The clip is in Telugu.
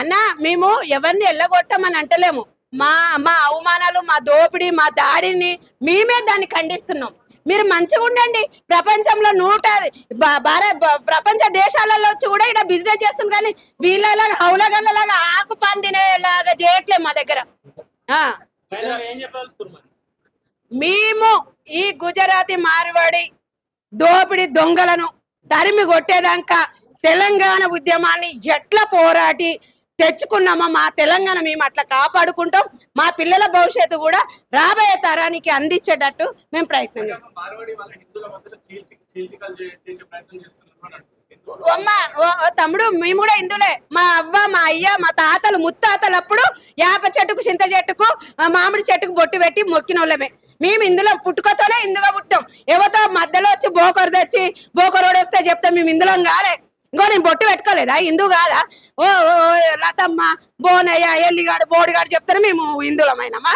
అన్న మేము ఎవరిని ఎల్లగొట్టమని అంటలేము. మా మా అవమానాలు మా దోపిడీ మా దాడిని మేమే దాన్ని ఖండిస్తున్నాం. మీరు మంచిగా ఉండండి. ప్రపంచంలో నూట భారత ప్రపంచ దేశాలలో వచ్చి కూడా ఇక్కడ బిజినెస్ చేస్తుంది కానీ వీళ్ళలాగా హౌలగల్లలాగా ఆకు పందినేలాగా చేయట్లేదు మా దగ్గర. మేము ఈ గుజరాతీ మార్వాడి దోపిడి దొంగలను తరిమి కొట్టేదాకా తెలంగాణ ఉద్యమాన్ని ఎట్లా పోరాటి తెచ్చుకున్నామో? మా తెలంగాణ మేము అట్లా కాపాడుకుంటాం. మా పిల్లల భవిష్యత్తు కూడా రాబోయే తరానికి అందించేటట్టు మేము ప్రయత్నం హిందువుల. హిందువులు అమ్మ తమ్ముడు మేము కూడా ఇందులే మా అవ్వ మా అయ్య మా తాతలు ముత్తాతలు అప్పుడు యాప చెట్టుకు చింత చెట్టుకు మామిడి చెట్టుకు బొట్టు పెట్టి మొక్కిన వాళ్ళమే మేము ఇందులో పుట్టుకతోనే ఇందుగా పుట్టాం. ఎవరితో మధ్యలో వచ్చి బోకరు తెచ్చి బోకరోడు వస్తే చెప్తాం మేము ఇందులో కాలే. ఇంకో నేను బొట్టు పెట్టుకోలేదా? హిందూ కాదా? ఓ ఓ లతమ్మ బోనయ్య ఎల్లిగాడు బోడిగాడు చెప్తారా మేము హిందువులమైనమా?